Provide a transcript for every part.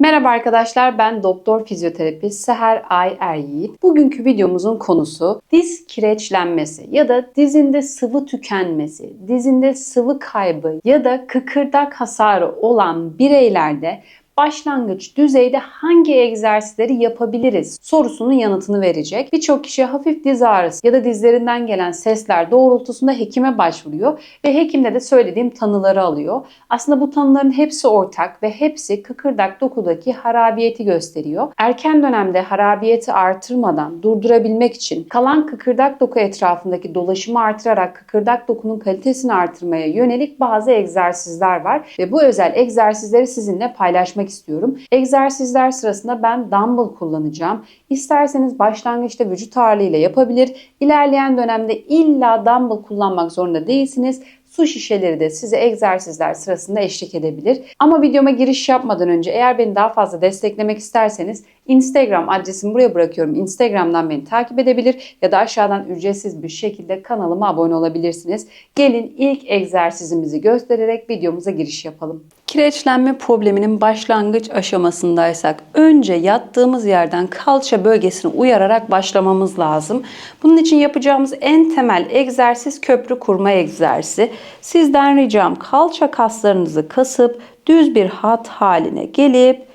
Merhaba arkadaşlar ben doktor fizyoterapist Seher Ay Eryiğit. Bugünkü videomuzun konusu diz kireçlenmesi ya da dizinde sıvı tükenmesi, dizinde sıvı kaybı ya da kıkırdak hasarı olan bireylerde başlangıç düzeyde hangi egzersizleri yapabiliriz sorusunun yanıtını verecek. Birçok kişi hafif diz ağrısı ya da dizlerinden gelen sesler doğrultusunda hekime başvuruyor ve hekimde de söylediğim tanıları alıyor. Aslında bu tanıların hepsi ortak ve hepsi kıkırdak dokudaki harabiyeti gösteriyor. Erken dönemde harabiyeti artırmadan durdurabilmek için kalan kıkırdak doku etrafındaki dolaşımı artırarak kıkırdak dokunun kalitesini artırmaya yönelik bazı egzersizler var ve bu özel egzersizleri sizinle paylaşmak istiyorum. Egzersizler sırasında ben dumbbell kullanacağım. İsterseniz başlangıçta vücut ağırlığıyla yapabilir. İlerleyen dönemde illa dumbbell kullanmak zorunda değilsiniz. Su şişeleri de size egzersizler sırasında eşlik edebilir. Ama videoma giriş yapmadan önce eğer beni daha fazla desteklemek isterseniz Instagram adresimi buraya bırakıyorum. Instagram'dan beni takip edebilir ya da aşağıdan ücretsiz bir şekilde kanalıma abone olabilirsiniz. Gelin ilk egzersizimizi göstererek videomuza giriş yapalım. Kireçlenme probleminin başlangıç aşamasındaysak önce yattığımız yerden kalça bölgesini uyararak başlamamız lazım. Bunun için yapacağımız en temel egzersiz köprü kurma egzersizi. Sizden ricam kalça kaslarınızı kasıp düz bir hat haline gelip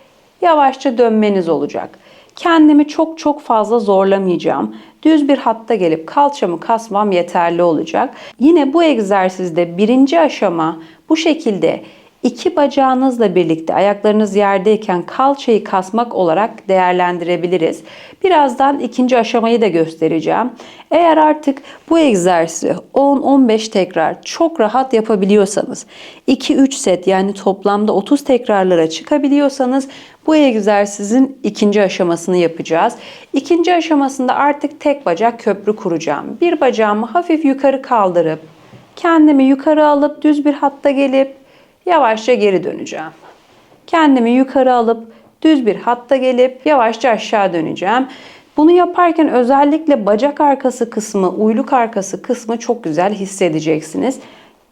yavaşça dönmeniz olacak. Kendimi çok çok fazla zorlamayacağım. Düz bir hatta gelip kalçamı kasmam yeterli olacak. Yine bu egzersizde birinci aşama bu şekilde iki bacağınızla birlikte ayaklarınız yerdeyken kalçayı kasmak olarak değerlendirebiliriz. Birazdan ikinci aşamayı da göstereceğim. Eğer artık bu egzersizi 10-15 tekrar çok rahat yapabiliyorsanız, 2-3 set yani toplamda 30 tekrarlara çıkabiliyorsanız bu egzersizin ikinci aşamasını yapacağız. İkinci aşamasında artık tek bacak köprü kuracağım. Bir bacağımı hafif yukarı kaldırıp kendimi yukarı alıp düz bir hatta gelip yavaşça geri döneceğim. Kendimi yukarı alıp düz bir hatta gelip yavaşça aşağı döneceğim. Bunu yaparken özellikle bacak arkası kısmı, uyluk arkası kısmı çok güzel hissedeceksiniz.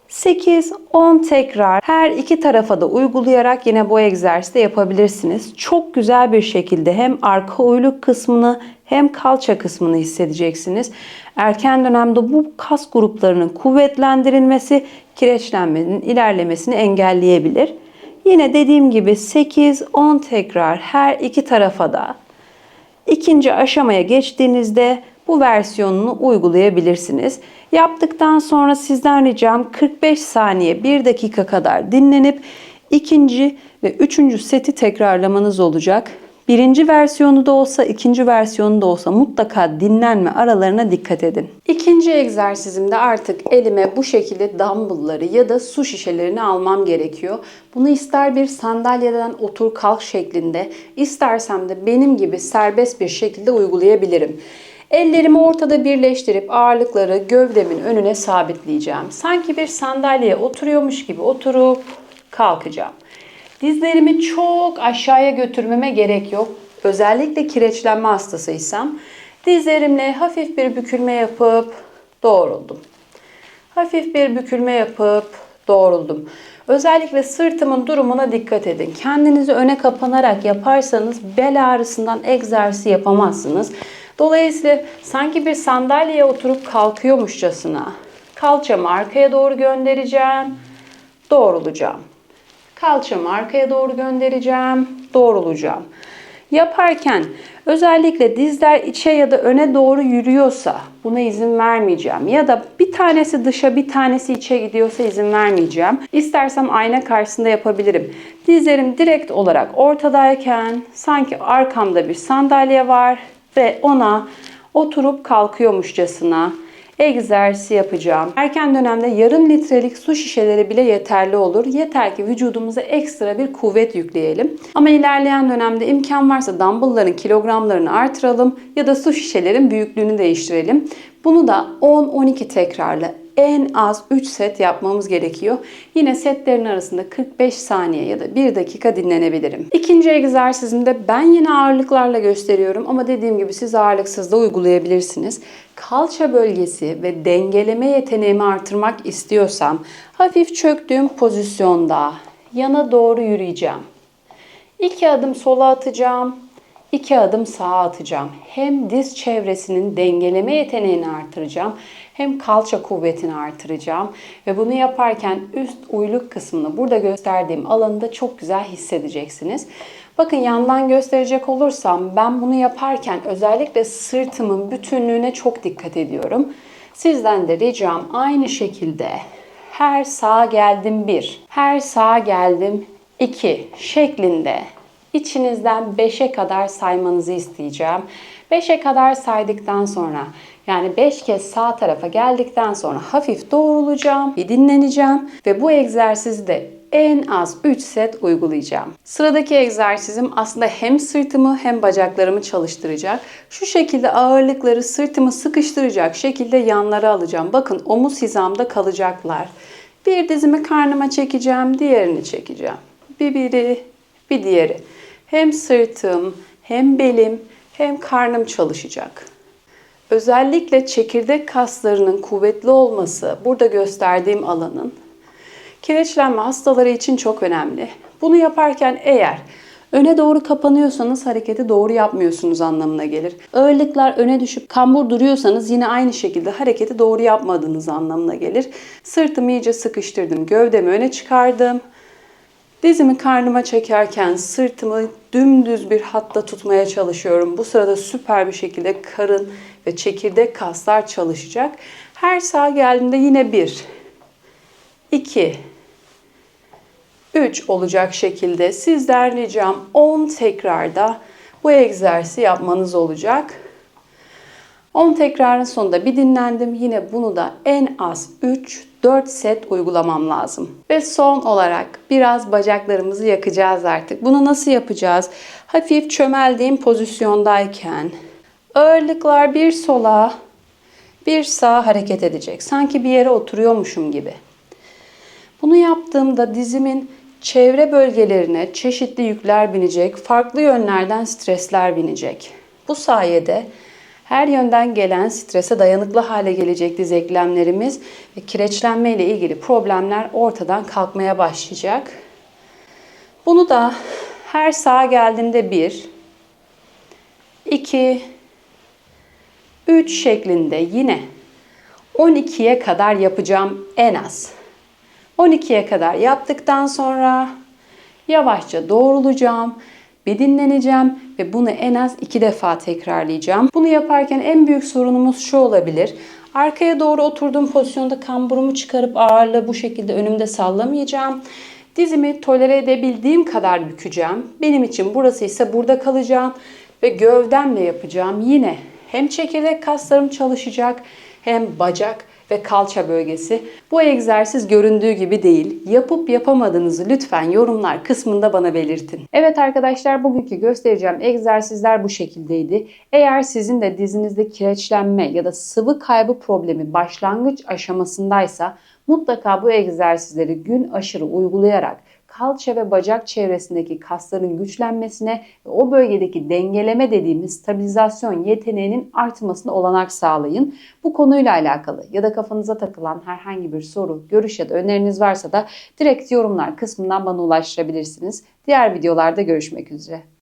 8-10 tekrar her iki tarafa da uygulayarak yine bu egzersizi yapabilirsiniz. Çok güzel bir şekilde hem arka uyluk kısmını hem kalça kısmını hissedeceksiniz. Erken dönemde bu kas gruplarının kuvvetlendirilmesi kireçlenmenin ilerlemesini engelleyebilir. Yine dediğim gibi 8-10 tekrar her iki tarafa da ikinci aşamaya geçtiğinizde bu versiyonunu uygulayabilirsiniz. Yaptıktan sonra sizden ricam 45 saniye 1 dakika kadar dinlenip ikinci ve üçüncü seti tekrarlamanız olacak. Birinci versiyonu da olsa, ikinci versiyonu da olsa mutlaka dinlenme aralarına dikkat edin. İkinci egzersizimde artık elime bu şekilde dumbbellları ya da su şişelerini almam gerekiyor. Bunu ister bir sandalyeden otur kalk şeklinde, istersem de benim gibi serbest bir şekilde uygulayabilirim. Ellerimi ortada birleştirip ağırlıkları gövdemin önüne sabitleyeceğim. Sanki bir sandalyeye oturuyormuş gibi oturup kalkacağım. Dizlerimi çok aşağıya götürmeme gerek yok. Özellikle kireçlenme hastasıysam dizlerimle hafif bir bükülme yapıp doğruldum. Hafif bir bükülme yapıp doğruldum. Özellikle sırtımın durumuna dikkat edin. Kendinizi öne kapanarak yaparsanız bel ağrısından egzersiz yapamazsınız. Dolayısıyla sanki bir sandalyeye oturup kalkıyormuşçasına kalçamı arkaya doğru göndereceğim, doğrulacağım. Kalçamı arkaya doğru göndereceğim, doğrulacağım. Yaparken özellikle dizler içe ya da öne doğru yürüyorsa buna izin vermeyeceğim. Ya da bir tanesi dışa bir tanesi içe gidiyorsa izin vermeyeceğim. İstersem ayna karşısında yapabilirim. Dizlerim direkt olarak ortadayken sanki arkamda bir sandalye var ve ona oturup kalkıyormuşçasına egzersiz yapacağım. Erken dönemde yarım litrelik su şişeleri bile yeterli olur. Yeter ki vücudumuza ekstra bir kuvvet yükleyelim. Ama ilerleyen dönemde imkan varsa dumbbellların kilogramlarını artıralım ya da su şişelerin büyüklüğünü değiştirelim. Bunu da 10-12 tekrarla en az 3 set yapmamız gerekiyor. Yine setlerin arasında 45 saniye ya da 1 dakika dinlenebilirim. İkinci egzersizimde ben yine ağırlıklarla gösteriyorum ama dediğim gibi siz ağırlıksız da uygulayabilirsiniz. Kalça bölgesi ve dengeleme yeteneğimi artırmak istiyorsam hafif çöktüğüm pozisyonda yana doğru yürüyeceğim. İki adım sola atacağım. İki adım sağa atacağım. Hem diz çevresinin dengeleme yeteneğini artıracağım. Hem kalça kuvvetini artıracağım. Ve bunu yaparken üst uyluk kısmını burada gösterdiğim alanı çok güzel hissedeceksiniz. Bakın yandan gösterecek olursam ben bunu yaparken özellikle sırtımın bütünlüğüne çok dikkat ediyorum. Sizden de ricam aynı şekilde her sağa geldim bir, her sağa geldim iki şeklinde içinizden 5'e kadar saymanızı isteyeceğim. 5'e kadar saydıktan sonra yani 5 kez sağ tarafa geldikten sonra hafif doğrulacağım, bir dinleneceğim ve bu egzersizi de en az 3 set uygulayacağım. Sıradaki egzersizim aslında hem sırtımı hem bacaklarımı çalıştıracak. Şu şekilde ağırlıkları sırtımı sıkıştıracak şekilde yanlara alacağım. Bakın omuz hizamda kalacaklar. Bir dizimi karnıma çekeceğim, diğerini çekeceğim. Bir biri, bir diğeri. Hem sırtım, hem belim, hem karnım çalışacak. Özellikle çekirdek kaslarının kuvvetli olması, burada gösterdiğim alanın kireçlenme hastaları için çok önemli. Bunu yaparken eğer öne doğru kapanıyorsanız hareketi doğru yapmıyorsunuz anlamına gelir. Ağırlıklar öne düşüp kambur duruyorsanız yine aynı şekilde hareketi doğru yapmadığınız anlamına gelir. Sırtımı iyice sıkıştırdım, gövdemi öne çıkardım. Dizimi karnıma çekerken sırtımı dümdüz bir hatta tutmaya çalışıyorum. Bu sırada süper bir şekilde karın ve çekirdek kaslar çalışacak. Her sağ geldiğimde yine bir, iki, üç olacak şekilde sizden ricam 10 tekrarda bu egzersizi yapmanız olacak. 10 tekrarın sonunda bir dinlendim. Yine bunu da en az 3-4 set uygulamam lazım. Ve son olarak biraz bacaklarımızı yakacağız artık. Bunu nasıl yapacağız? Hafif çömeldiğim pozisyondayken ağırlıklar bir sola bir sağa hareket edecek. Sanki bir yere oturuyormuşum gibi. Bunu yaptığımda dizimin çevre bölgelerine çeşitli yükler binecek, farklı yönlerden stresler binecek. Bu sayede her yönden gelen strese dayanıklı hale gelecek diz ve kireçlenme ile ilgili problemler ortadan kalkmaya başlayacak. Bunu da her sağa geldiğimde 1, 2, 3 şeklinde yine 12'ye kadar yapacağım en az. 12'ye kadar yaptıktan sonra yavaşça doğrulacağım bir dinleneceğim ve bunu en az iki defa tekrarlayacağım. Bunu yaparken en büyük sorunumuz şu olabilir. Arkaya doğru oturduğum pozisyonda kamburumu çıkarıp ağırlığı bu şekilde önümde sallamayacağım. Dizimi tolere edebildiğim kadar bükeceğim. Benim için burası ise burada kalacağım ve gövdemle yapacağım. Yine hem çekirdek kaslarım çalışacak hem bacak ve kalça bölgesi. Bu egzersiz göründüğü gibi değil. Yapıp yapamadığınızı lütfen yorumlar kısmında bana belirtin. Evet arkadaşlar bugünkü göstereceğim egzersizler bu şekildeydi. Eğer sizin de dizinizde kireçlenme ya da sıvı kaybı problemi başlangıç aşamasındaysa mutlaka bu egzersizleri gün aşırı uygulayarak kalça ve bacak çevresindeki kasların güçlenmesine ve o bölgedeki dengeleme dediğimiz stabilizasyon yeteneğinin artmasına olanak sağlayın. Bu konuyla alakalı ya da kafanıza takılan herhangi bir soru, görüş ya da öneriniz varsa da direkt yorumlar kısmından bana ulaştırabilirsiniz. Diğer videolarda görüşmek üzere.